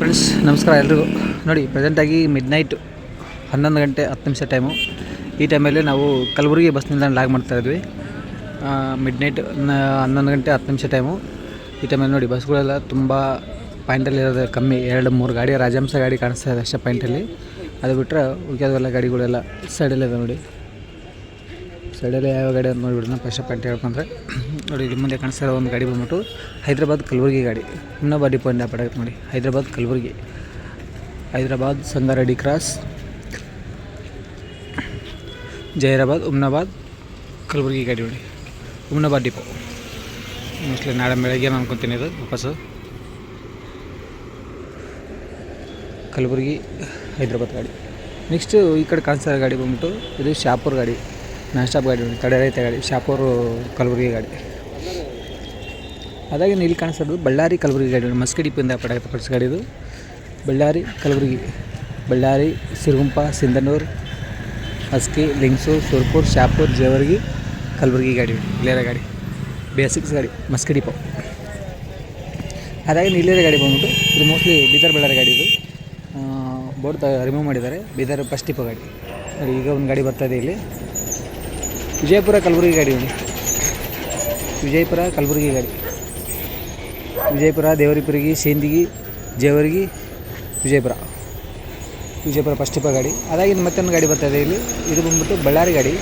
Friends ನಮಸ್ಕಾರ ಎಲ್ರಿಗೂ. ನೋಡಿ ಪ್ರೆಸೆಂಟಾಗಿ ಮಿಡ್ ನೈಟ್ ಹನ್ನೊಂದು ಗಂಟೆ ಹತ್ತು ನಿಮಿಷ ಟೈಮು ಈ ಟೈಮಲ್ಲಿ ನಾವು ಕಲಬುರಗಿ ಬಸ್ ನಿಲ್ದಾಣ ಲಾಗ್ ಮಾಡ್ತಾ ಇದ್ವಿ. ಮಿಡ್ ನೈಟ್ ಹನ್ನೊಂದು ಗಂಟೆ ಹತ್ತು ನಿಮಿಷ ಟೈಮು ಈ ಟೈಮಲ್ಲಿ ನೋಡಿ ಬಸ್ಗಳೆಲ್ಲ ತುಂಬ ಪಾಯಿಂಟಲ್ಲಿ ಇರೋದು ಕಮ್ಮಿ. ಎರಡು, ಮೂರು ಗಾಡಿ, ರಾಜಹಂಸ ಗಾಡಿ ಕಾಣಿಸ್ತಾ ಇದೆ ಅಷ್ಟೇ ಪಾಯಿಂಟಲ್ಲಿ ಅದು ಬಿಟ್ಟರೆ ಉಳಿಯೋದೆಲ್ಲ ಗಾಡಿಗಳೆಲ್ಲ ಸೈಡಲ್ಲಿದೆ ನೋಡಿ. ಸೈಡಲ್ಲಿ ಯಾವ ಗಾಡಿ ಅಂತ ನೋಡಿಬಿಡೋಣ ಫಸ್ಟ್ ಪಾಯಿಂಟ್ ಹೇಳ್ಕೊಂಡ್ರೆ. ನೋಡಿ, ಇಲ್ಲಿ ಮುಂದೆ ಕಾಣಿಸ್ತಾ ಒಂದು ಗಾಡಿ ಬಂದ್ಬಿಟ್ಟು ಹೈದ್ರಾಬಾದ್ ಕಲಬುರಗಿ ಗಾಡಿ. ಇನ್ನೊಬ್ಬ ಡಿಪೋ ಪಡಾಗುತ್ತೆ ನೋಡಿ, ಹೈದ್ರಾಬಾದ್ ಕಲಬುರಗಿ. ಹೈದ್ರಾಬಾದ್ ಸಂಗಾರೆಡ್ಡಿ ಕ್ರಾಸ್ ಜೈರಾಬಾದ್ ಉಮ್ನಾಬಾದ್, ಕಲಬುರಗಿ ಗಾಡಿ ನೋಡಿ. ಉಮ್ನಾಬಾದ್ ಡಿಪೋ ಮೋಸ್ಟ್ಲಿ ನಾಳೆ ಬೆಳಗ್ಗೆ ನಾನು ಅನ್ಕೊತೀನಿ ಇದು, ವಾಪಸ್ಸು. ಕಲಬುರಗಿ, ಹೈದ್ರಾಬಾದ್ ಗಾಡಿ. ನೆಕ್ಸ್ಟು ಈ ಕಡೆ ಕಾಣಿಸ್ತಾ ಗಾಡಿ ಬಂದ್ಬಿಟ್ಟು, ಇದು ಶಾಪುರ್ ಗಾಡಿ. ನಾನ್ ಸ್ಟಾಪ್ ಗಾಡಿ ತಡೆ ರೈತ ಗಾಡಿ, ಶಾಪೂರ್ ಕಲಬುರಗಿ ಗಾಡಿ. ಅದಾಗಿ ಇಲ್ಲಿ ಕಾಣಿಸೋದು. ಬಳ್ಳಾರಿ ಕಲಬುರಗಿ ಗಾಡಿ ನೋಡಿ ಮಸ್ಕಿ ಡಿಪಿಂದ ಪಡಾಗುತ್ತೆ ಪಡ್ಸ್ ಗಾಡಿ ಇದು. ಬಳ್ಳಾರಿ ಕಲಬುರಗಿ, ಬಳ್ಳಾರಿ, ಸಿರುಗುಂಪ, ಸಿಂಧನೂರು ಹಸ್ಕಿ ಲಿಂಗ್ಸು, ಸುರ್ಪುರ್, ಶಾಪುರ್, ಜೇವರ್ಗಿ, ಕಲಬುರಗಿ ಗಾಡಿ. ಇಲ್ಲೇರ ಗಾಡಿ. ಬೇಸಿಕ್ಸ್ ಗಾಡಿ, ಮಸ್ಕಿ ಡಿಪೋ. ಅದಾಗಿ ನೀಲೇರ ಗಾಡಿ ಬಂದ್ಬಿಟ್ಟು, ಇದು ಮೋಸ್ಟ್ಲಿ ಬೀದರ್ ಬಳ್ಳಾರಿ ಗಾಡಿ ಇದು. ಬೋರ್ಡ್ ರಿಮೂವ್ ಮಾಡಿದ್ದಾರೆ. ಬೀದರ್ ಫಸ್ಟ್ ಡಿಪೋ ಗಾಡಿ. ಈಗ ಒಂದು ಗಾಡಿ ಬರ್ತಾ ಇದೆ ಇಲ್ಲಿ. ವಿಜಯಪುರ ಕಲಬುರಗಿ ಗಾಡಿ ನೋಡಿ ವಿಜಯಪುರ ಕಲಬುರಗಿ ಗಾಡಿ. ವಿಜಯಪುರ, ದೇವರಿಪುರಗಿ, ಸೇಂದಿಗಿ, ಜೇವರ್ಗಿ, ವಿಜಯಪುರ. ವಿಜಯಪುರ ಟಿಪ್ಪ ಗಾಡಿ. ಅದಾಗಿ ಇನ್ನು ಮತ್ತೊಂದು ಗಾಡಿ ಬರ್ತದೆ ಇಲ್ಲಿ. ಇದು ಬಂದ್ಬಿಟ್ಟು ಬಳ್ಳಾರಿ ಗಾಡಿ.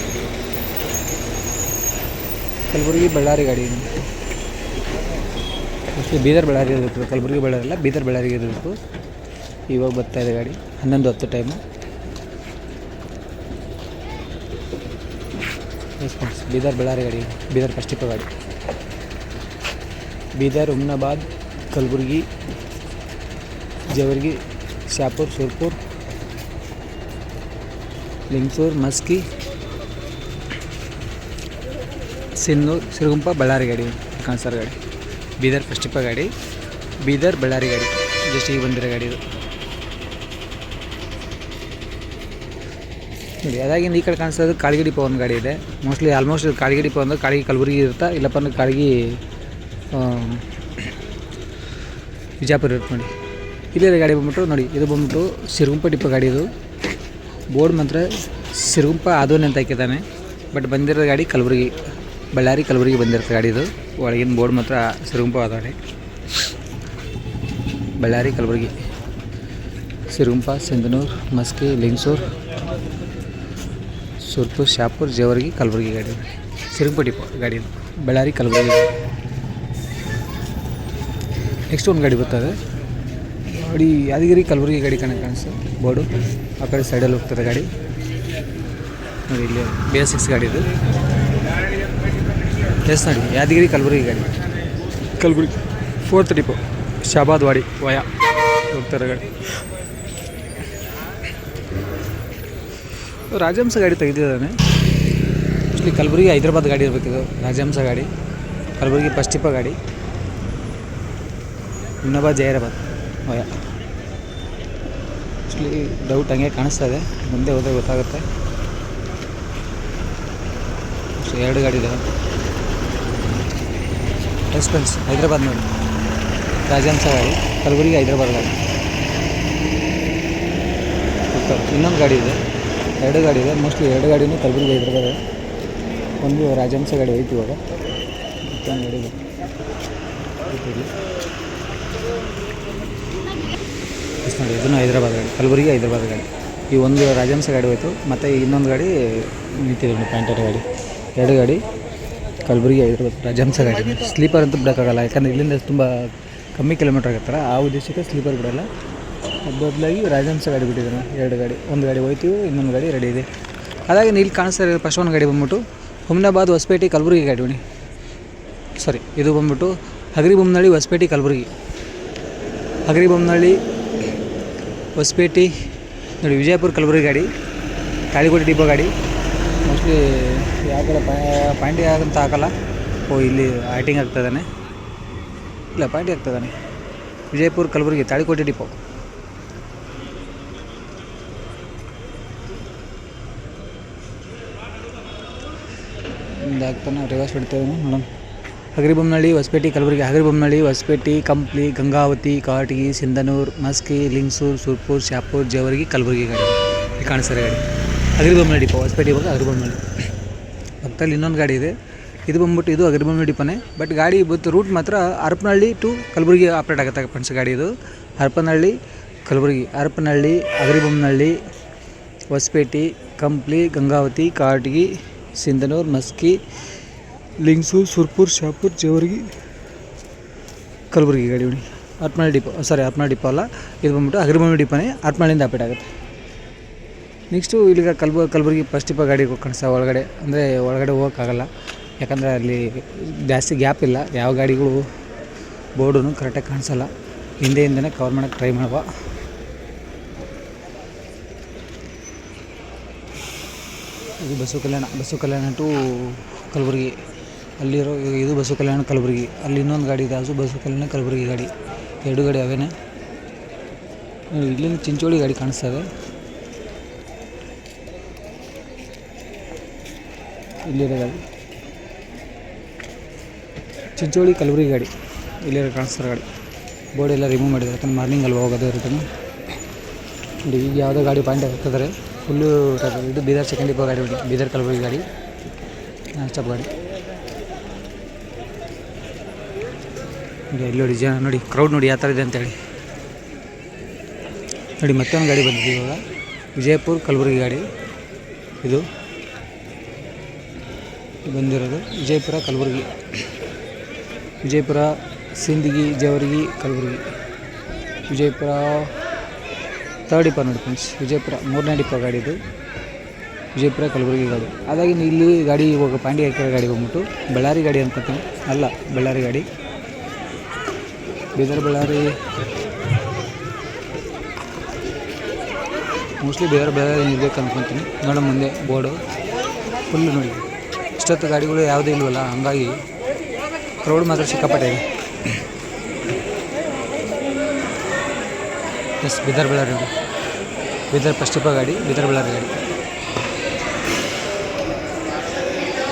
ಕಲಬುರಗಿ ಬಳ್ಳಾರಿ ಗಾಡಿ ಮೋಸ್ಟ್ಲಿ ಬೀದರ್ ಬಳ್ಳಾರಿ ಇರಬೇಕು ಕಲಬುರಗಿ ಬಳ್ಳಾರಿ ಅಲ್ಲ, ಬೀದರ್ ಬಳ್ಳಾರಿಗೆ ಇರಬೇಕು ಇವಾಗ ಬರ್ತಾ ಇದೆ ಗಾಡಿ. ಹನ್ನೊಂದು ಹತ್ತು time yes friends Bidar Ballari ಗಾಡಿ ಬೀದರ್ ಟಿಪ್ಪ ಗಾಡಿ ಬೀದರ್ ಉಮ್ನಾಬಾದ್ ಕಲಬುರ್ಗಿ ಜವರ್ಗಿ ಶಾಪುರ್ ಸುರ್ಪುರ್ ಲಿಂಗ್ಸೂರ್ ಮಸ್ಕಿ ಸಿನ್ನೂರ್ ಸಿರುಗುಂಪ ಬಳ್ಳಾರಿ ಗಾಡಿ ಕಾನ್ಸರ್ ಗಾಡಿ ಬೀದರ್ ಟಿಪ್ಪ ಗಾಡಿ ಬೀದರ್ ಬಳ್ಳಾರಿ ಗಾಡಿ ಜಸ್ಟ್ ಈಗ ಬಂದಿರೋ ಗಾಡಿ ಇದು ನೋಡಿ ಅದಾಗಿಂದ ಈ ಕಡೆ ಕಾಣಿಸೋದು ಕಾಳಗಿಡಿ ಪವನ್ ಗಾಡಿ ಇದೆ. ಮೋಸ್ಟ್ಲಿ ಆಲ್ಮೋಸ್ಟ್ ಕಾಳಗಿಡಿ ಪವನ್ ಕಾಳಿಗೆ ಕಲಬುರಗಿ ಇರುತ್ತಾ, ಇಲ್ಲಪ್ಪ ಅಂದ್ರೆ ಕಾಳಿಗೆ ಬಿಜಾಪುರ ಇರುತ್ತೆ ನೋಡಿ. ಇಲ್ಲೇ ಗಾಡಿ ಬಂದ್ಬಿಟ್ಟು ನೋಡಿ, ಇದು ಬಂದ್ಬಿಟ್ಟು ಸಿರುಗುಂಪ ಟಿಪ್ಪ ಗಾಡಿ ಇದು. ಬೋರ್ಡ್ ಮಾತ್ರ ಸಿರುಗುಂಪ ಆದೋನಿ ಅಂತ ಹಾಕಿದ್ದಾನೆ. ಬಟ್ ಬಂದಿರೋ ಗಾಡಿ ಕಲಬುರಗಿ, ಬಳ್ಳಾರಿ ಕಲಬುರಗಿ ಬಂದಿರುತ್ತೆ ಗಾಡಿ ಇದು. ಒಳಗಿನ ಬೋರ್ಡ್ ಮಾತ್ರ ಸಿರುಗುಂಪ ಆದೋನಿ. ಬಳ್ಳಾರಿ ಕಲಬುರಗಿ. ಸಿರುಗುಂಪ, ಸಿಂಧನೂರು, ಮಸ್ಕಿ, ಲಿಂಗಸೂರು. ಸುರ್ಪುರ್ ಶಾಪುರ್ ಜೇವರ್ಗಿ ಕಲಬುರ್ಗಿ ಗಾಡಿ. ಸಿರುಗುಂಪ ಡಿಪೋ ಗಾಡಿ ಬಳ್ಳಾರಿ ಕಲಬುರಗಿ ನೆಕ್ಸ್ಟ್ ಒಂದು ಗಾಡಿ ಬರ್ತದೆ. ಗಾಡಿ ಯಾದಗಿರಿ ಕಲಬುರ್ಗಿ ಗಾಡಿ ಕಣ ಕಾಣಿಸ್ತದೆ ಬೋರ್ಡು. ಆ ಕಡೆ ಸೈಡಲ್ಲಿ ಹೋಗ್ತದೆ ಗಾಡಿ. ನೋಡಿ ಇಲ್ಲಿ ಬಿ ಎಸ್ ಸಿಕ್ಸ್ ಗಾಡಿ ಇದು. ಎಸ್ ನೋಡಿ ಯಾದಗಿರಿ ಕಲಬುರ್ಗಿ ಗಾಡಿ. Kalaburagi. Fourth depot. Shahabad Wadi via. ಹೋಗ್ತಾರೆ ಗಾಡಿ. ರಾಜಹಂಸ ಗಾಡಿ ತೆಗೆದಿದ್ದಾನೆ ಆ್ಯಕ್ಚುಲಿ ಕಲಬುರಗಿ ಹೈದ್ರಾಬಾದ್ ಗಾಡಿ ಇರಬೇಕಿದು, ರಾಜಹಂಸ ಗಾಡಿ. ಕಲಬುರಗಿ ಟಿಪ್ಪ ಗಾಡಿ. ಇನ್ನೊಬ್ಬ ಜೈರಾಬಾದ್ ಓಯ ಆ್ಯಕ್ಚುಲಿ ಡೌಟ್ ಹಂಗೆ ಕಾಣಿಸ್ತಾ ಇದೆ. ಮುಂದೆ ಹೋದರೆ ಗೊತ್ತಾಗುತ್ತೆ. ಸೊ ಎರಡು ಗಾಡಿ ಇದೆ ಎಕ್ಸ್ಪೆನ್ಸ್ ಹೈದ್ರಾಬಾದ್ ನೋಡಿ. ರಾಜಹಂಸ ಗಾಡಿ, ಕಲಬುರಗಿ ಹೈದ್ರಾಬಾದ್ ಗಾಡಿ. ಇನ್ನೊಂದು ಗಾಡಿ ಇದೆ. ಎರಡು ಗಾಡಿ ಇದೆ. ಮೋಸ್ಟ್ಲಿ ಎರಡು ಗಾಡಿನೂ ಕಲಬುರ್ಗಿ ಹೈದ್ರಾಬಾದ್ ಒಂದು ರಾಜಹಂಸ ಗಾಡಿ ಐತಿ ಇವಾಗ. ನೋಡಿ ಇದನ್ನು ಹೈದ್ರಾಬಾದ್ ಗಾಡಿ. ಕಲಬುರಗಿ ಹೈದ್ರಾಬಾದ್ ಗಾಡಿ. ಈ ಒಂದು ರಾಜಹಂಸ ಗಾಡಿ ಹೋಯ್ತು. ಮತ್ತು ಇನ್ನೊಂದು ಗಾಡಿ ನಿಂತಿದೆ ಪ್ಯಾಂಟರ್ ಗಾಡಿ. ಎರಡು ಗಾಡಿ ಕಲಬುರಗಿ ಹೈದ್ರಾಬಾದ್ ರಾಜಹಂಸ ಗಾಡಿ. ಸ್ಲೀಪರ್ ಅಂತೂ ಬಿಡೋಕ್ಕಾಗಲ್ಲ. ಯಾಕಂದರೆ ಇಲ್ಲಿಂದ ತುಂಬ ಕಮ್ಮಿ ಕಿಲೋಮೀಟ್ರ್ ಆಗತ್ತಲ್ಲ ಆ ಉದ್ದೇಶಕ್ಕೆ ಸ್ಲೀಪರ್ ಬಿಡೋಲ್ಲ. ಬದಲಾಗಿ ರಾಜಹಂಸ ಗಾಡಿ ಬಿಟ್ಟಿದ್ದಾನೆ ಎರಡು ಗಾಡಿ, ಒಂದು ಗಾಡಿ ಹೋಯ್ತೀವಿ, ಇನ್ನೊಂದು ಗಾಡಿ ರೆಡಿ ಇದೆ. ಅದಾಗಿ ಇಲ್ಲಿ ಕಾಣಿಸ್ತಾ ಇರೋದು ಫಸ್ಟ್ ಒಂದು ಗಾಡಿ ಬಂದ್ಬಿಟ್ಟು ಹುಮ್ನಾಬಾದ್, ಹೊಸಪೇಟೆ, ಕಲಬುರಗಿ ಗಾಡಿ ಬನ್ನಿ. ಸಾರಿ ಇದು ಬಂದ್ಬಿಟ್ಟು ಹಗರಿಬೊಮ್ಮನಹಳ್ಳಿ ಹೊಸಪೇಟೆ, ಕಲಬುರಗಿ. ಹಗರಿಬೊಮ್ಮನಹಳ್ಳಿ ಹೊಸಪೇಟೆ, ನೋಡಿ ವಿಜಯಪುರ, ಕಲಬುರಗಿ ಗಾಡಿ, ತಾಳಿಕೋಟೆ ಡಿಪೋ ಗಾಡಿ. ಮೋಸ್ಟ್ಲಿ ಯಾವ ಪಾಯಿಂಟ್ ಪಾಯಿಂಟಿ ಆಗಂತ ಹಾಕಲ್ಲ. ಓ, ಇಲ್ಲಿ ಆಟಿಂಗ್ ಆಗ್ತದಾನೆ ಇಲ್ಲ, ಪಾಯಿಂಟಿ ಆಗ್ತದಾನೆ ವಿಜಯಪುರ, ಕಲಬುರಗಿ, ತಾಳಿಕೋಟೆ ಡಿಪೋ. ಒಂದು ಆಗ್ತಾನೆ ರಿವರ್ಸ್ ಬಿಡ್ತೇವೆ ನೋಡೋಣ. ಹಗರಿಬೊಮ್ಮನಹಳ್ಳಿ ಹೊಸಪೇಟೆ, ಕಲಬುರಗಿ ಹಗರಿಬೊಮ್ಮನಹಳ್ಳಿ ಹೊಸಪೇಟೆ, ಕಂಪ್ಲಿ, ಗಂಗಾವತಿ, ಕಾಟಗಿ, ಸಿಂಧನೂರು, ಮಸ್ಕಿ, ಲಿಂಗಸೂರು, ಸುರ್ಪುರ್, ಶಾಪುರ್, ಜೇವರ್ಗಿ, ಕಲಬುರಗಿ ಗಾಡಿ. ಇಲ್ಲಿ ಕಾಣಿಸ್ತಾರೆ ಗಾಡಿ. ಹಗರಿಬೊಮ್ಮನಹಳ್ಳಿ ಡಿಪೋ, ಹೊಸಪೇಟೆ ಇವಾಗ ಹಗರಿಬೊಮ್ಮನಹಳ್ಳಿ ಪಕ್ಕದಲ್ಲಿ ಇನ್ನೊಂದು ಗಾಡಿ ಇದೆ. ಇದು ಬಂದ್ಬಿಟ್ಟು ಇದು ಅಗರಿಬೊಮ್ಮನಹಳ್ಳಿ ಡಿಪೋನೇ. ಬಟ್ ಗಾಡಿ ಇವತ್ತು ರೂಟ್ ಮಾತ್ರ ಹರಪನಹಳ್ಳಿ ಟು ಕಲಬುರಗಿ ಆಪ್ರೇಟ್ ಆಗುತ್ತೆ ಫ್ರೆಂಡ್ಸ್ ಗಾಡಿ ಇದು. ಹರಪನಹಳ್ಳಿ, ಕಲಬುರಗಿ, ಹರಪನಹಳ್ಳಿ ಅಗರಿಬೊಮ್ಮನಹಳ್ಳಿ ಹೊಸಪೇಟೆ, ಕಂಪ್ಲಿ, ಗಂಗಾವತಿ, ಕಾಟಗಿ ಸಿಂಧನೂರು, ಮಸ್ಕಿ, ಲಿಂಗ್ಸು, ಸುರ್ಪುರ್, ಶಾಪುರ್, ಜೇವರ್ಗಿ, ಕಲಬುರ್ಗಿ ಗಾಡಿ ಹೊಡಿ ಡಿಪೋ ಸಾರಿ ಹರಪನಹಳ್ಳಿ ಡಿಪೋ ಅಲ್ಲ. ಇದು ಬಂದ್ಬಿಟ್ಟು ಅಗರಿಬೊಮ್ಮನಹಳ್ಳಿ ಡಿಪೋನೇ. ಹರಪನಹಳ್ಳಿಯಿಂದ ಅಪೇಟ್ ಆಗುತ್ತೆ. ನೆಕ್ಸ್ಟು ಇಲ್ಲಿಗೆ ಕಲ್ಬು, ಕಲಬುರಗಿ ಫಸ್ಟ್ ಡಿಪೋ ಗಾಡಿಗೆ ಹೋಗ್ಕೊಂಡು ಸರ್ ಒಳಗಡೆ. ಅಂದರೆ ಒಳಗಡೆ ಹೋಗೋಕ್ಕಾಗಲ್ಲ. ಯಾಕಂದರೆ ಅಲ್ಲಿ ಜಾಸ್ತಿ ಗ್ಯಾಪ್ ಇಲ್ಲ. ಯಾವ ಗಾಡಿಗಳು ಬೋರ್ಡೂ ಕರೆಕ್ಟಾಗಿ ಕಾಣಿಸಲ್ಲ. ಹಿಂದೆಯಿಂದನೇ ಕವರ್ ಮಾಡೋಕ್ಕೆ ಟ್ರೈ ಮಾಡುವ. ಇದು Basavakalyan Basavakalyan to Kalaburagi. ಅಲ್ಲಿರೋ ಇದು ಬಸವ ಕಲ್ಯಾಣ ಕಲಬುರ್ಗಿ. ಅಲ್ಲಿ ಇನ್ನೊಂದು ಗಾಡಿ ಇದೆ, ಅದು ಬಸವ ಕಲ್ಯಾಣ ಕಲಬುರ್ಗಿ ಗಾಡಿ. ಎರಡು ಗಾಡಿ ಅವೇನೆ. ಇಲ್ಲಿಂದ ಚಿಂಚೋಳಿ ಗಾಡಿ ಕಾಣಿಸ್ತಾ ಇದೆ. ಇಲ್ಲಿರೋ ಗಾಡಿ. ಚಿಂಚೋಳಿ ಕಲಬುರಗಿ ಗಾಡಿ. ಇಲ್ಲಿರೋ ಕಾಣಿಸ್ತಾರೆ ಗಾಡಿ. ಬೋರ್ಡ್ ಎಲ್ಲ ರಿಮೂವ್ ಮಾಡಿದ್ದಾರೆ. ಯಾಕಂದ್ರೆ ಮಾರ್ನಿಂಗ್ ಅಲ್ಲಿ ಹೋಗೋದು ರಿಟರ್ನು ಈಗ ಯಾವುದೋ ಗಾಡಿ ಪಾಯಿಂಟ್ ಹಾಕಿದ್ದಾರೆ ಫುಲ್ಲು ಇದು ಬೀದರ್ ಸೆಕೆಂಡ್ ಡಿಪೋ ಗಾಡಿ ಹೊಡಿ ಬೀದರ್ ಕಲಬುರಗಿ ಗಾಡಿ. ನಾನ್ ಸ್ಟಾಪ್ ಗಾಡಿ. ಇಲ್ಲಿ ನೋಡಿ ಜನ, ನೋಡಿ ಕ್ರೌಡ್ ನೋಡಿ ಯಾವ ಥರ ಇದೆ ಅಂತೇಳಿ. ನೋಡಿ, ಮತ್ತೊಂದು ಗಾಡಿ ಬಂದಿದೆ ಇವಾಗ. ವಿಜಯಪುರ ಕಲಬುರಗಿ ಗಾಡಿ. ಇದು ಬಂದಿರೋದು ವಿಜಯಪುರ ಕಲಬುರಗಿ. ವಿಜಯಪುರ ಸಿಂದಗಿ, ಜವರ್ಗಿ ಕಲಬುರಗಿ. ವಿಜಯಪುರ ತರ್ಡ್ ಡಿಪೋ ನೋಡಿ ಫ್ರೆಂಡ್ಸ್ ವಿಜಯಪುರ, ಮೂರನೇ ಡಿಪೋ ಗಾಡಿ ಇದು. ವಿಜಯಪುರ, ಕಲಬುರಗಿ ಗಾಡಿ. ಅದಾಗಿ ಇಲ್ಲಿ ಗಾಡಿ ಇವಾಗ ಪಾಂಡಿ ಹಾಕಿರೋ ಗಾಡಿ ಬಂದ್ಬಿಟ್ಟು ಬಳ್ಳಾರಿ ಗಾಡಿ ಅನ್ಕೋತೀನಿ. ಅಲ್ಲ, ಬಳ್ಳಾರಿ ಗಾಡಿ. ಬೀದರ್ ಬಳ್ಳಾರಿ. ಮೋಸ್ಟ್ಲಿ ಬೇರೆ ಬೇರೆ ಇರ್ಬೇಕು ಅನ್ಕೊತೀನಿ. ನೋಡೋ ಮುಂದೆ ಬೋರ್ಡು. ಫುಲ್ಲು ನೋಡಿ. ಇಷ್ಟೊತ್ತು ಗಾಡಿಗಳು ಯಾವುದೂ ಇಲ್ವಲ್ಲ, ಹಂಗಾಗಿ ಕ್ರೌಡ್ ಮಾತ್ರ ಸಿಕ್ಕಾಪಟ್ಟೆ ಎಸ್ ಬೀದರ್ ಬಳ್ಳಾರಿ ನೋಡಿ ಬೀದರ್ ಪಸ್ಟಿಪ ಗಾಡಿ ಬೀದರ್ ಬಳ್ಳಾರಿ ಗಾಡಿ.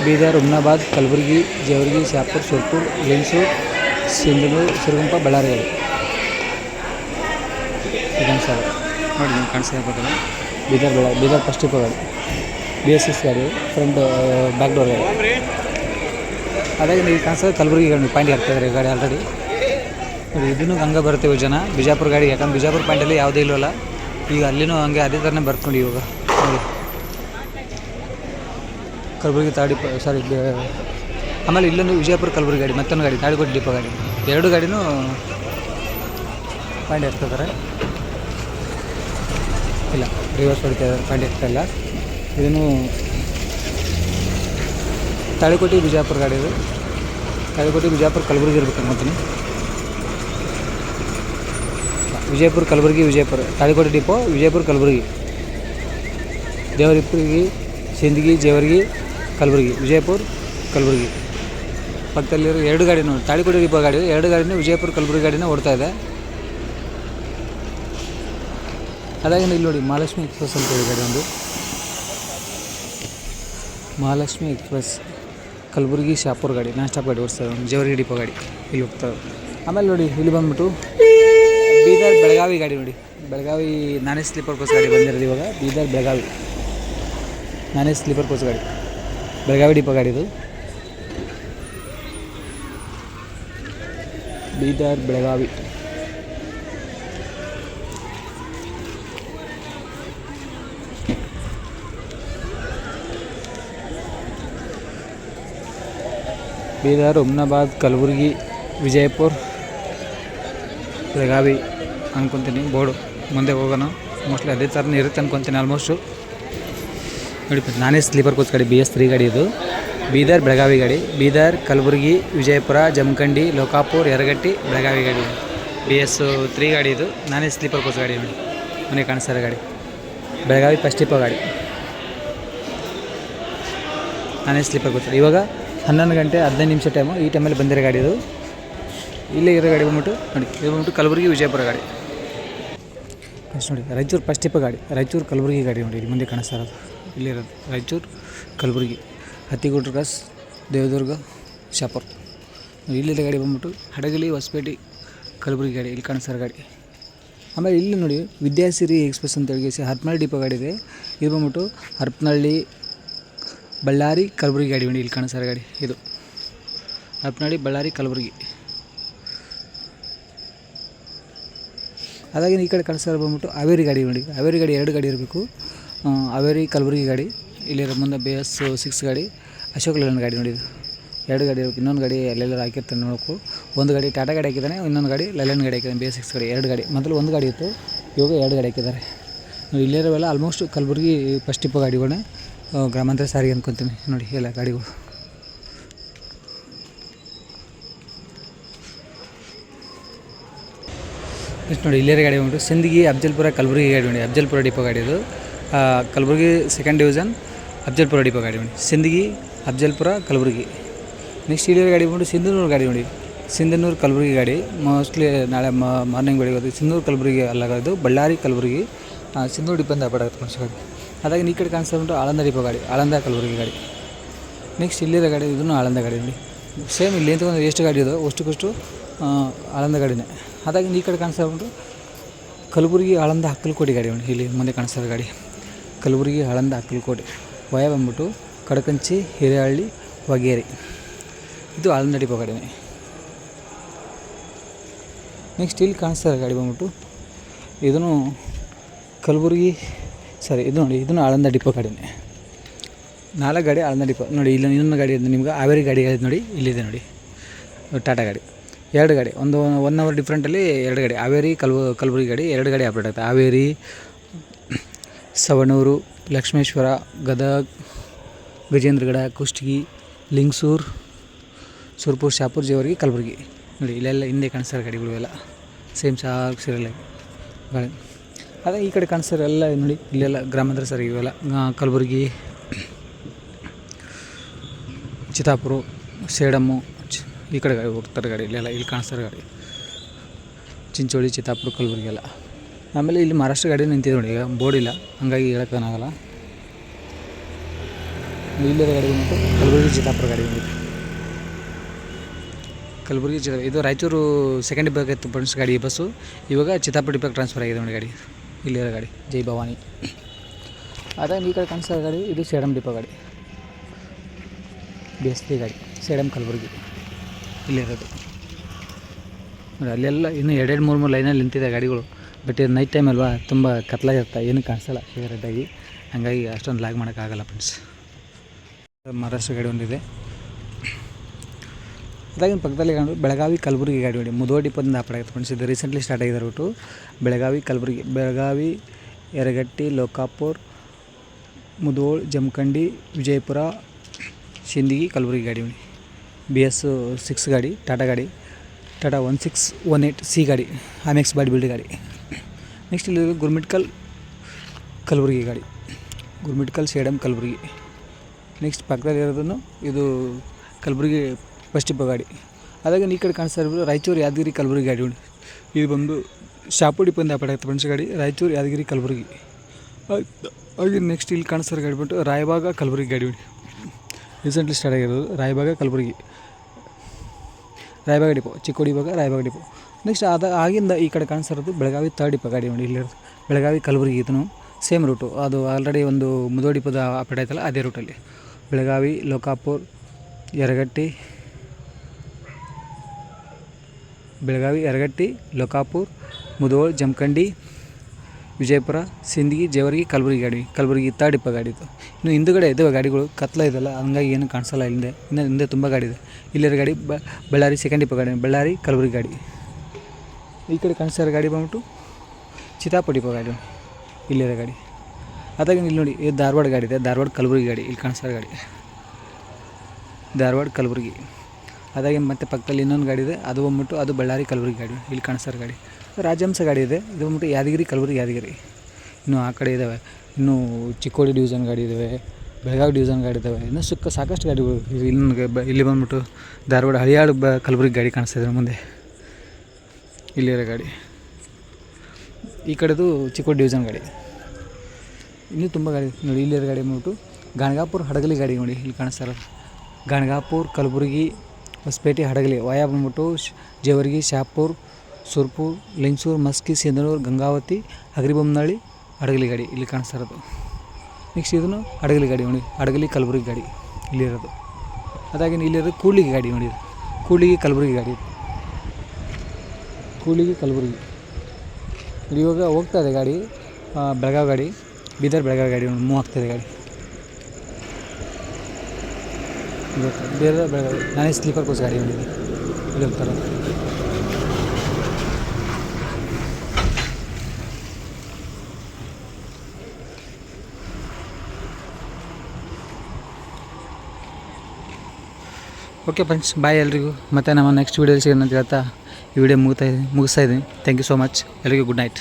ಬೀದರ್ ಉಮ್ನಾಬಾದ್ ಕಲಬುರಗಿ ಜೇವರ್ಗಿ ಶಾಪುರ್ ಸುರ್ಪುರ್ ಲಿಂಗ್ಸು ಸಿಂಧನೂರು ಸಿರುಗುಂಪ ಬಳ್ಳಾರಿ ಗಾಡಿ. ಸರ್. ನೋಡಿ ನಿಮ್ಗೆ ಕಾಣಿಸ್ತಾ ಇರ್ಬೋದಲ್ಲ ಬೀದರ್ ಬಳ್ಳಾರಿ ಬೀದರ್ ಫಸ್ಟ್ ಗಾಡಿ. ಬಿ ಎಸ್ ಎಸ್ ಗಾಡಿ ಫ್ರಂಟ್ ಬ್ಯಾಕ್ ಡೋರ್ ಗಾಡಿ. ಅದಾಗಿ ನೀವು ಕಾಣಿಸ್ತದೆ ಕಲಬುರಗಿ ಗಾಡಿ ಪಾಯಿಂಟ್ ಹಾಕ್ತಿದ್ದಾರೆ ಗಾಡಿ ಆಲ್ರೆಡಿ ಇದನ್ನು ಹಂಗೆ ಬರ್ತೀವಿ ಜನ. ಬಿಜಾಪುರ ಗಾಡಿ, ಯಾಕಂದ್ರೆ ಬಿಜಾಪುರ ಪಾಯಿಂಟಲ್ಲಿ ಯಾವುದೇ ಇಲ್ಲವಲ್ಲ ಈಗ ಅಲ್ಲಿನೂ ಹಂಗೆ ಅದೇ ಥರನೇ ಬರ್ಕೊಂಡು ಇವಾಗ. ನೋಡಿ. ಕಲಬುರಗಿ ತಾಡಿ ಸಾರಿ ಆಮೇಲೆ ಇಲ್ಲೊಂದು ವಿಜಯಪುರ ಕಲಬುರಗಿ ಗಾಡಿ, ಮತ್ತೊಂದು ಗಾಡಿ ತಾಳಿಕೋಟೆ ಡಿಪೋ ಗಾಡಿ. ಎರಡು ಗಾಡಿನೂ ಪಾಯಿಂಟ್ ಇಡ್ತಿದ್ದಾರೆ ಇಲ್ಲ ರಿವರ್ಸ್ ಹೊಡಿತಾ ಪಾಯಿಂಟ್ ಇಲ್ಲ. ಇದನ್ನು ತಾಳಿಕೋಟೆ ಬಿಜಾಪುರ ಗಾಡಿ ಇದು. ತಾಳಿಕೋಟೆ ಬಿಜಾಪುರ, ಕಲಬುರಗಿ ಇರ್ಬೇಕು ಅನ್ಕೊತೀನಿ. ವಿಜಯಪುರ ಕಲಬುರಗಿ, ವಿಜಯಪುರ. ತಾಳಿಕೋಟೆ ಡಿಪೋ, ವಿಜಯಪುರ ಕಲಬುರಗಿ. ದೇವರಿಪುರಿಗೆ ಸಿಂದಗಿ, ಜೇವರ್ಗಿ, ಕಲಬುರಗಿ. ವಿಜಯಪುರ ಕಲಬುರಗಿ. ಪಕ್ಕದಲ್ಲಿರೋ ಎರಡು ಗಾಡಿನೂ ತಾಳಿಕೋಟೆ ಡಿಪೋ ಗಾಡಿ. ಎರಡು ಗಾಡಿನೂ ವಿಜಯಪುರ ಕಲಬುರಗಿ ಗಾಡಿನೇ ಓಡ್ತಾ ಇದೆ. ಅದಾಗಿ ಇಲ್ಲಿ ನೋಡಿ ಮಹಾಲಕ್ಷ್ಮಿ ಎಕ್ಸ್ಪ್ರೆಸ್ ಅಂತ ಹೇಳಿ ಗಾಡಿ ಒಂದು. ಮಹಾಲಕ್ಷ್ಮಿ ಎಕ್ಸ್ಪ್ರೆಸ್ ಕಲಬುರಗಿ ಶಾಪುರ್ ಗಾಡಿ. ನಾನ್ ಸ್ಟಾಪ್ ಗಾಡಿ ಓಡಿಸ್ತಾರೆ ಜೇವರ್ಗಿ ಡಿಪೋ ಗಾಡಿ. ಇಲ್ಲಿ ಹೋಗ್ತಾರೆ ಆಮೇಲೆ ನೋಡಿ, ಇಲ್ಲಿ ಬಂದ್ಬಿಟ್ಟು ಬೀದರ್ ಬೆಳಗಾವಿ ಗಾಡಿ ನೋಡಿ. ಬೆಳಗಾವಿ ನಾನೇ ಸ್ಲೀಪರ್ ಕೋಚ್ ಗಾಡಿ ಬಂದಿರೋದು ಇವಾಗ. ಬೀದರ್ ಬೆಳಗಾವಿ. ನಾನೇ ಸ್ಲೀಪರ್ ಕೋಚ್ ಗಾಡಿ. ಬೆಳಗಾವಿ ಡಿಪೋ ಗಾಡಿ ಇದು. ಬೀದರ್ ಬೆಳಗಾವಿ. ಬೀದರ್ ಉಮ್ನಾಬಾದ್ ಕಲಬುರಗಿ ವಿಜಯಪುರ ಬೆಳಗಾವಿ. ಅನ್ಕೊತೀನಿ. ಬೋರ್ಡು ಮುಂದೆ ಹೋಗೋಣ. ಮೋಸ್ಟ್ಲಿ ಅದೇ ಥರನೇ ಇರುತ್ತೆ ಅನ್ಕೊತೀನಿ ಆಲ್ಮೋಸ್ಟು ನೋಡಿ ನಾನೇ ಸ್ಲೀಪರ್ ಕೋಚ್ ಗಾಡಿ ಬಿ ಎಸ್ ತ್ರೀ ಗಾಡಿ ಇದು. ಬೀದರ್ ಬೆಳಗಾವಿ ಗಾಡಿ. ಬೀದರ್, ಕಲಬುರಗಿ, ವಿಜಯಪುರ, ಜಮಖಂಡಿ, ಲೋಕಾಪುರ್, ಯರಗಟ್ಟಿ, ಬೆಳಗಾವಿ ಗಾಡಿ. ಬಿ ಎಸ್ ತ್ರೀ ಗಾಡಿ ಇದು. ನಾನೇ ಸ್ಲೀಪರ್ ಕೋಚ್ ಗಾಡಿ ನೋಡಿ. ಮನೆ ಕಾಣಿಸ್ತಾರೆ ಗಾಡಿ. ಬೆಳಗಾವಿ ಟಿಪ್ಪ ಗಾಡಿ. ನಾನೇ ಸ್ಲೀಪರ್ ಕೋಚ್ ಇವಾಗ ಹನ್ನೊಂದು ಗಂಟೆ ಹದಿನೈದು ನಿಮಿಷ ಟೈಮು ಈ ಟೈಮಲ್ಲಿ ಬಂದಿರೋ ಗಾಡಿ ಇದು. ಇಲ್ಲೇ ಇರೋ ಗಾಡಿ ಬಂದ್ಬಿಟ್ಟು ನೋಡಿ, ಇದು ಬಂದ್ಬಿಟ್ಟು ಕಲಬುರಗಿ, ವಿಜಯಪುರ ಗಾಡಿ. ನೆಕ್ಸ್ಟ್ ನೋಡಿ, ರಾಯಚೂರು ಫಸ್ಟ್ ಟಿಪ್ಪ ಗಾಡಿ, ರಾಯಚೂರು ಕಲಬುರಗಿ ಗಾಡಿ ನೋಡಿ, ಇಲ್ಲಿ ಮುಂದೆ ಕಾಣಿಸ್ತಾ ಇರೋದು. ಇಲ್ಲಿರೋದು ರಾಯಚೂರು ಕಲಬುರಗಿ ಹತ್ತಿಗುಡ್ರ ಕ್ರಾಸ್ ದೇವದುರ್ಗ, ಶಾಪುರ್. ಇಲ್ಲಿದ್ದ ಗಾಡಿ ಬಂದ್ಬಿಟ್ಟು ಹಡಗಲಿ, ಹೊಸಪೇಟೆ, ಕಲಬುರಗಿ ಗಾಡಿ, ಇಲ್ಲಿ ಕಾಣಿಸ್ತಾರೆ ಗಾಡಿ. ಆಮೇಲೆ ಇಲ್ಲಿ ನೋಡಿ, ವಿದ್ಯಾಸಿರಿ ಎಕ್ಸ್ಪ್ರೆಸ್ ಅಂತ ಹೇಳಿ ಹರಪನಹಳ್ಳಿ ಡಿಪೋ ಗಾಡಿ ಇದೆ. ಇದು ಬಂದ್ಬಿಟ್ಟು ಹರಪನಹಳ್ಳಿ, ಬಳ್ಳಾರಿ, ಕಲಬುರಗಿ ಗಾಡಿ ನೋಡಿ, ಇಲ್ಲಿ ಕಾಣಿಸ್ತಾರೆ ಗಾಡಿ ಇದು. ಹರಪನಹಳ್ಳಿ, ಬಳ್ಳಾರಿ, ಕಲಬುರಗಿ. ಅದಾಗಿ ಈ ಕಡೆ ಕಾಣಿಸ್ತಾರೆ ಬಂದ್ಬಿಟ್ಟು ಹಾವೇರಿ ಗಾಡಿ ನೋಡಿ. ಹಾವೇರಿ ಗಾಡಿ ಎರಡು ಗಾಡಿ ಇರಬೇಕು. ಹಾವೇರಿ, ಕಲಬುರಗಿ ಗಾಡಿ, ಇಲ್ಲಿರೋ ಮುಂದೆ ಬಿ ಎಸ್ ಸಿಕ್ಸ್ ಗಾಡಿ, ಅಶೋಕ್ ಲೇಲನ್ ಗಾಡಿ ನೋಡಿ. ಎರಡು ಗಾಡಿ ಇರಬೇಕು. ಇನ್ನೊಂದು ಗಾಡಿ ಎಲ್ಲೆಲ್ಲರೂ ಹಾಕಿರ್ತಾನೆ ನೋಡಬೇಕು ಒಂದು ಗಾಡಿ ಟಾಟಾ ಗಾಡಿ ಹಾಕಿದ್ದಾನೆ, ಇನ್ನೊಂದು ಗಾಡಿ ಲೆಲನ್ ಗಾಡಿ ಹಾಕಿದ್ದಾನೆ ಬಿ ಎಸ್ ಸಿಕ್ಸ್ ಗಾಡಿ. ಎರಡು ಗಾಡಿ. ಮೊದಲು ಒಂದು ಗಾಡಿ ಇತ್ತು, ಇವಾಗ ಎರಡು ಗಾಡಿ ಹಾಕಿದ್ದಾರೆ. ಇಲ್ಲಿರೋವೆಲ್ಲ ಆಲ್ಮೋಸ್ಟ್ ಕಲಬುರಗಿ ಫಸ್ಟ್ ಟಿಪ್ಪು ಗಾಡಿಗಳನ್ನೇ ಗ್ರಾಮಾಂತರ ಸಾರಿಗೆ ಅಂದ್ಕೊತೀನಿ ನೋಡಿ, ಎಲ್ಲ ಗಾಡಿಗಳು. ನೆಕ್ಸ್ಟ್ ನೋಡಿ ಇಲ್ಲೇ ಗಾಡಿ ಉಂಟು ಸಿಂದಗಿ ಅಫ್ಜಲ್ಪುರ ಕಲಬುರಗಿ ಗಾಡಿ ಉಂಟು ಅಫ್ಜಲ್ಪುರ ಡಿಪೋ ಗಾಡಿ ಇದು. Kalaburagi second division Afzalpur depot ಗಾಡಿ ಉಂಟು ಸಿಂದಗಿ ಅಫ್ಜಲ್ಪುರ ಕಲಬುರಗಿ. ನೆಕ್ಸ್ಟ್ ಇಲ್ಲೇ ಗಾಡಿ ಉಂಟು ಸಿಂಧನೂರು ಗಾಡಿ ನೋಡಿ ಸಿಂಧನೂರು, ಕಲಬುರಗಿ ಗಾಡಿ. ಮೋಸ್ಟ್ಲಿ ನಾಳೆ ಮಾರ್ನಿಂಗ್ ಬೆಳಿಗ್ಗೆ ಸಿಂಧೂರು ಕಲಬುರಗಿ ಅಲ್ಲಾಗೋದು ಬಳ್ಳಾರಿ, ಕಲಬುರಗಿ. ಸಿಂಧೂರು ಡಿಪೋ ಅಂತ ಮನುಷ್ಯ ಗಾಡಿ. ಅದಾಗಿ ಈ ಕಡೆ ಕಾಣಿಸ್ತಾ ಉಂಟು ಆಳಂದ ಡಿಪೋ ಗಾಡಿ, ಆಳಂದ, ಕಲಬುರಗಿ ಗಾಡಿ. ನೆಕ್ಸ್ಟ್ ಇಲ್ಲಿರೋ ಗಾಡಿ, ಇದನ್ನು ಆಳಂದ ಗಾಡಿ ಸೇಮ್ ಇಲ್ಲಿ ಅಂತ ಎಷ್ಟು ಗಾಡಿ ಇದೆ ಅಷ್ಟಕ್ಕಷ್ಟು ಕಷ್ಟು ಆಳಂದ ಗಾಡಿನೇ. ಅದಾಗಿ ಈ ಕಡೆ ಕಾಣಿಸ್ತಾ ಉಂಟು ಕಲಬುರಗಿ ಆಳಂದ ಅಕ್ಕಲಕೋಟೆ ಗಾಡಿ ಇಲ್ಲಿ ಮುಂದೆ ಕಾಣಿಸ್ತಾ ಇರೋ ಗಾಡಿ. ಕಲಬುರಗಿ ಆಳಂದ ಅಕ್ಕಲಕೋಟೆ ವಯ ಬಂದ್ಬಿಟ್ಟು ಕಡಕಂಚಿ, ಹಿರೇಹಳ್ಳಿ, ವಗೇರಿ. ಇದು ಆಳಂದ ಡಿಪೋ ನೆಕ್ಸ್ಟ್ ಇಲ್ಲಿ ಕಾಣಿಸ್ತಾ ಇರೋ ಗಾಡಿ ಬಂದ್ಬಿಟ್ಟು. ಇದನ್ನು ಕಲಬುರಗಿ ಸಾರಿ ಇದು ನೋಡಿ, ಇದನ್ನು ಆಳಂದ ಡಿಪೋ ಗಾಡಿನೇ ನಾಲ್ಕು ಗಾಡಿ ಆಳಂದ ಡಿಪೋ. ನೋಡಿ, ಇಲ್ಲಿ ಇನ್ನೊಂದು ಗಾಡಿ ಇದೆ. ನಿಮ್ಗೆ ಹಾವೇರಿ ಗಾಡಿ ಇದೆ ನೋಡಿ, ಇಲ್ಲಿದೆ ನೋಡಿ. ಟಾಟಾ ಗಾಡಿ. ಎರಡು ಗಾಡಿ. ಒಂದು ಒನ್ ಅವರ್ ಡಿಫ್ರೆಂಟಲ್ಲಿ ಎರಡು ಗಾಡಿ. ಹಾವೇರಿ ಕಲ್ಬು ಕಲಬುರಗಿ ಗಾಡಿ ಎರಡು ಗಾಡಿ ಆಪ್ರೇಟ್ ಆಗುತ್ತೆ. ಹಾವೇರಿ, ಸವಣೂರು, ಲಕ್ಷ್ಮೇಶ್ವರ, ಗದಗ ಗಜೇಂದ್ರಗಡ ಕುಷ್ಟಗಿ, ಲಿಂಗಸೂರು, ಸುರ್ಪುರ್, ಶಾಪುರ್, ಜೇವರ್ಗಿ, ಕಲಬುರಗಿ. ನೋಡಿ, ಇಲ್ಲೆಲ್ಲ ಹಿಂದೆ ಕಾಣಿಸ್ತಾರೆ ಗಾಡಿಗಳು ಎಲ್ಲ ಸೇಮ್ ಸಾಕು ಸಿರಲ್ಲ ಗಾಡಿ. ಅದೇ ಈ ಕಡೆ ಕಾಣಿಸ್ತಾರೆ ಎಲ್ಲ ನೋಡಿ, ಇಲ್ಲೆಲ್ಲ ಗ್ರಾಮಾಂತರ ಸರ್ ಇವೆಲ್ಲ. ಕಲಬುರಗಿ, ಚಿತ್ತಾಪುರ ಸೇಡಮ್ಮು ಈ ಕಡೆ ಗಾಡಿ ಹೋಗ್ತಾರೆ ಗಾಡಿ, ಇಲ್ಲೆಲ್ಲ ಇಲ್ಲಿ ಕಾಣಿಸ್ತಾರೆ ಗಾಡಿ. ಚಿಂಚೋಳಿ, ಚಿತ್ತಾಪುರ ಕಲ್ಬುರ್ಗಿ ಎಲ್ಲ ಆಮೇಲೆ ಇಲ್ಲಿ ಮಹಾರಾಷ್ಟ್ರ ಗಾಡಿ ನಿಂತಿದೆ ನೋಡಿ, ಈಗ ಬೋರ್ಡ್ ಇಲ್ಲ, ಹಂಗಾಗಿ ಹೇಳೋಕ್ಕಾಗಲ್ಲ ಇಲ್ಲದ ಗಾಡಿ ಬಂದ್ಬಿಟ್ಟು ಕಲಬುರಗಿ, ಚಿತ್ತಾಪುರ ಗಾಡಿ ಬಂದಿದೆ. ಕಲಬುರಗಿ ಇದು ರಾಯಚೂರು ಸೆಕೆಂಡ್ ಇತ್ತು ಫ್ರೆಂಡ್ಸ್ ಗಾಡಿ ಬಸ್ಸು. ಇವಾಗ ಚಿತ್ತಾಪುರ ಡಿಪಾಕ್ ಟ್ರಾನ್ಸ್ಫರ್ ಆಗಿದೆ ನೋಡಿ ಗಾಡಿ. ಇಲ್ಲಿರೋ ಗಾಡಿ, ಜೈ ಭವಾನಿ. ಅದೇ ಈ ಕಡೆ ಕಾಣಿಸ್ತಾ ಗಾಡಿ, ಇದು ಸೇಡಮ್ ಡಿಪೋ ಗಾಡಿ. ಬಿ ಎಸ್ ಪಿ ಗಾಡಿ ಸೇಡಮ್ ಕಲಬುರಗಿ. ಇಲ್ಲಿರೋದು. ನೋಡಿ, ಅಲ್ಲೆಲ್ಲ ಇನ್ನು ಎರಡೆರಡು ಮೂರು ಮೂರು ಲೈನಲ್ಲಿ ನಿಂತಿದೆ ಗಾಡಿಗಳು. ಬಟ್ ಇದು ನೈಟ್ ಟೈಮ್ ಅಲ್ವಾ? ತುಂಬ ಕತ್ಲಾಗಿರುತ್ತೆ. ಏನು ಕಾಣಿಸಲ್ಲ ಸಿಗರೆಟಾಗಿ ಹಾಗಾಗಿ ಅಷ್ಟೊಂದು ಲಾಗ್ ಮಾಡೋಕ್ಕಾಗಲ್ಲ ಫ್ರೆಂಡ್ಸ್ ಮಹಾರಾಷ್ಟ್ರ ಗಾಡಿ ಒಂದಿದೆ. ಅದಾಗಿನ ಪಕ್ಕದಲ್ಲಿ ಕಂಡು ಬೆಳಗಾವಿ ಕಲಬುರಗಿ ಗಾಡಿ ಹೊಡಿ ಮುದೋಡಿ ಪದಿಂದ ಆಗುತ್ತೆ ಫ್ರೆಂಡ್ಸ್ ಇದು ರೀಸೆಂಟ್ಲಿ ಸ್ಟಾರ್ಟ್ ಆಗಿದೆ ರೂಟು ಬೆಳಗಾವಿ ಕಲಬುರಗಿ, ಬೆಳಗಾವಿ, ಯರಗಟ್ಟಿ, ಲೋಕಾಪುರ್ ಮುದೋಳ್ ಜಮಖಂಡಿ, ವಿಜಯಪುರ, ಸಿಂದಗಿ, ಕಲಬುರಗಿ ಗಾಡಿ ನೋಡಿ. ಬಿ ಎಸ್ ಸಿಕ್ಸ್ ಗಾಡಿ ಟಾಟಾ ಗಾಡಿ Tata one six one eight C ಗಾಡಿ ಆಮೆಕ್ಸ್ ಬಾಡಿ ಬಿಲ್ಡ್ ಗಾಡಿ. ನೆಕ್ಸ್ಟ್ ಇಲ್ಲಿ ಗುರ್ಮಿಟ್ಕಲ್ ಕಲಬುರಗಿ ಗಾಡಿ. ಗುರ್ಮಿಟ್ಕಲ್ ಸೇಡಮ್ ಕಲಬುರಗಿ. ನೆಕ್ಸ್ಟ್ ಪಕ್ಕದಲ್ಲಿ ಇರೋದನ್ನು ಇದು ಕಲಬುರಗಿ ಫಸ್ಟ್ ಇಪ್ಪ ಗಾಡಿ. ಅದಾಗ ಈ ಕಡೆ ಕಾಣಿಸ್ತಾ ಇರೋದು ರಾಯಚೂರು ಯಾದಗಿರಿ ಕಲಬುರಗಿ ಗಾಡಿ ಇದು ಬಂದು ಶಾಪುಡಿ ಪಂದ್ಯ ಆಗುತ್ತೆ ಫ್ರೆಂಡ್ಸ್ ಗಾಡಿ, ರಾಯಚೂರು ಯಾದಗಿರಿ ಕಲಬುರಗಿ. ಹಾಗೆ ನೆಕ್ಸ್ಟ್ ಇಲ್ಲಿ ಕಾಣಿಸ್ತಾರೆ ಗಾಡಿ ಬಿಟ್ಟು ರಾಯಬಾಗ ಕಲಬುರಗಿ ಗಾಡಿ ನೋಡಿ. ರೀಸೆಂಟ್ಲಿ ಸ್ಟಾರ್ಟ್ ಆಗಿರೋದು ರಾಯಬಾಗ ಕಲಬುರಗಿ. ರಾಯಬಾಗ ಡಿಪೋ, ಚಿಕ್ಕೋಡಿ ಭಾಗ ರಾಯಬಾಗ ಡಿಪೋ. ನೆಕ್ಸ್ಟ್ ಅದ ಆಗಿಂದ ಈ ಕಡೆ ಕಾಣಿಸಿರೋದು ಬೆಳಗಾವಿ ತರ್ಡ್ ಡಿಪೋ ಗಾಡಿ ನೋಡಿ ಇಲ್ಲಿರೋದು ಬೆಳಗಾವಿ ಕಲಬುರಗಿ ಇದನ್ನು ಸೇಮ್ ರೂಟು ಅದು ಆಲ್ರೆಡಿ ಒಂದು ಮುದೋ ಡಿಪೋದ ಅಪ್ಡೇಟ್ ಆಯ್ತಲ್ಲ ಅದೇ ರೂಟಲ್ಲಿ ಬೆಳಗಾವಿ, ಲೋಕಾಪುರ್, ಯರಗಟ್ಟಿ, ಬೆಳಗಾವಿ, ಯರಗಟ್ಟಿ, ಲೋಕಾಪುರ್, ಮುದೋಳ್, ಜಮಖಂಡಿ ವಿಜಯಪುರ, ಸಿಂದಗಿ, ಜೇವರ್ಗಿ, ಕಲಬುರಗಿ ಗಾಡಿ, ಕಲಬುರಗಿ ಡಿಪ್ಪ ಗಾಡಿ ಇದು. ಇನ್ನು ಹಿಂದುಗಡೆ ಇದ್ದಾವೆ ಗಾಡಿಗಳು, ಕತ್ಲ ಇದೆಲ್ಲ ಹಂಗಾಗಿ ಏನು ಕಾಣಿಸಲ್ಲ ಹಿಂದೆ ಇನ್ನು ಹಿಂದೆ ತುಂಬ ಗಾಡಿ ಇದೆ. ಇಲ್ಲಿರೋ ಗಾಡಿ ಬಳ್ಳಾರಿ ಸೆಕೆಂಡ್ ಡಿಪ್ಪ ಗಾಡಿ, ಬಳ್ಳಾರಿ, ಕಲಬುರಗಿ ಗಾಡಿ. ಈ ಕಡೆ ಕಾಣಿಸ್ತಾ ಗಾಡಿ ಬಂದ್ಬಿಟ್ಟು ಚಿತ್ತಾಪುರ ಡಿಪೋ ಗಾಡಿ. ಇಲ್ಲಿರೋ ಗಾಡಿ. ಅದಾಗ ಇಲ್ಲಿ ನೋಡಿ, ಇದು ಧಾರವಾಡ ಗಾಡಿ ಇದೆ, ಧಾರವಾಡ, ಕಲಬುರಗಿ ಗಾಡಿ, ಇಲ್ಲಿ ಕಾಣಿಸ್ತಾ ಗಾಡಿ. ಧಾರವಾಡ, ಕಲಬುರಗಿ. ಅದಾಗಿ ಮತ್ತೆ ಪಕ್ಕದಲ್ಲಿ ಇನ್ನೊಂದು ಗಾಡಿ ಇದೆ, ಅದು ಬಂದ್ಬಿಟ್ಟು ಅದು ಬಳ್ಳಾರಿ, ಕಲಬುರಗಿ ಗಾಡಿ, ಇಲ್ಲಿ ಕಾಣಿಸ್ತಾ ಗಾಡಿ. ರಾಜಹಂಸ ಗಾಡಿ ಇದೆ. ಇದು ಬಂದ್ಬಿಟ್ಟು ಯಾದಗಿರಿ, ಕಲಬುರಗಿ, ಯಾದಗಿರಿ. ಇನ್ನು ಆ ಕಡೆ ಇದ್ದಾವೆ ಇನ್ನು ಚಿಕ್ಕೋಡಿ ಡಿವಿಷನ್ ಗಾಡಿ ಇದ್ದಾವೆ ಬೆಳಗಾವಿ ಡಿವಿಷನ್ ಗಾಡಿ ಇದ್ದಾವೆ ಇನ್ನು ಸುಕ್ಕ ಸಾಕಷ್ಟು ಗಾಡಿಗಳು ಇಲ್ಲಿ ಬ- ಇಲ್ಲಿ ಬಂದ್ಬಿಟ್ಟು ಧಾರವಾಡ, ಹಳಿಯಾಳು ಬ, ಕಲಬುರಗಿ ಗಾಡಿ ಕಾಣಿಸ್ತಾ ಇದೆ ಮುಂದೆ ಇಲ್ಲಿರೋ ಗಾಡಿ. ಈ ಕಡೆದು ಚಿಕ್ಕೋಡಿ ಡಿವಿಷನ್ ಗಾಡಿ. ಇನ್ನೂ ತುಂಬ ಗಾಡಿ ನೋಡಿ ಇಲ್ಲಿರೋ ಗಾಡಿ ಬಂದ್ಬಿಟ್ಟು ಗಾಣಗಾಪುರ ಹಡಗಲಿ ಗಾಡಿ ನೋಡಿ, ಇಲ್ಲಿ ಕಾಣಿಸ್ತಾ ಇರೋದು. ಗಾಣಗಾಪುರ್, ಕಲಬುರಗಿ, ಹೊಸಪೇಟೆ ಹಡಗಲಿ. ವಾಯ ಬಂದ್ಬಿಟ್ಟು ಜೇವರ್ಗಿ, ಶಾಪುರ್ ಸುರ್ಪುರ್ ಲಿಂಗಸೂರು, ಮಸ್ಕಿ, ಸಿಂಧನೂರು, ಗಂಗಾವತಿ ಹಗರಿಬೊಮ್ಮನಹಳ್ಳಿ ಹಡಗಲಿ ಗಾಡಿ ಇಲ್ಲಿ ಕಾಣಿಸ್ತಾ ಇರೋದು. ನೆಕ್ಸ್ಟ್ ಇದನ್ನು ಹಡಗಲಿ ಗಾಡಿ ನೋಡಿ ಹಡಗಲಿ ಕಲಬುರಗಿ ಗಾಡಿ ಇಲ್ಲಿರೋದು. ಅದಾಗಿ ಇಲ್ಲಿರೋದು ಕೂಡ್ಲಿಗಿ ಗಾಡಿ ನೋಡಿ ಕೂಡ್ಲಿಗೆ ಕಲಬುರಗಿ ಗಾಡಿ. ಕೂಡ್ಲಿಗಿ ಕಲಬುರಗಿ. ಇವಾಗ ಹೋಗ್ತಾ ಇದೆ ಗಾಡಿ ಬೆಳಗಾವಿ ಗಾಡಿ, ಬೀದರ್ ಬೆಳಗಾವಿ ಗಾಡಿ ಮೂವ್ ಇದೆ ಗಾಡಿ. ಬೇರೆ ಬೆಳಗಾವಿ, ನಾನೇ ಸ್ಲೀಪರ್ ಕೋಸ್ ಗಾಡಿ ಇಲ್ಲಿ ಹೋಗ್ತಾರೆ ಓಕೆ ಫ್ರೆಂಡ್ಸ್ ಬಾಯ್ ಎಲ್ರಿಗೂ. ಮತ್ತು ನಮ್ಮ ನೆಕ್ಸ್ಟ್ ವೀಡಿಯೋ ಸಿಗೋಣ ಅಂತ ಹೇಳ್ತಾ ಈ ವಿಡಿಯೋ ಮುಗಿತಾ ಮುಗಿಸ್ತಾ ಇದ್ದೀನಿ. ಥ್ಯಾಂಕ್ ಯು ಸೋ ಮಚ್ ಎಲ್ರಿಗೂ ಗುಡ್ ನೈಟ್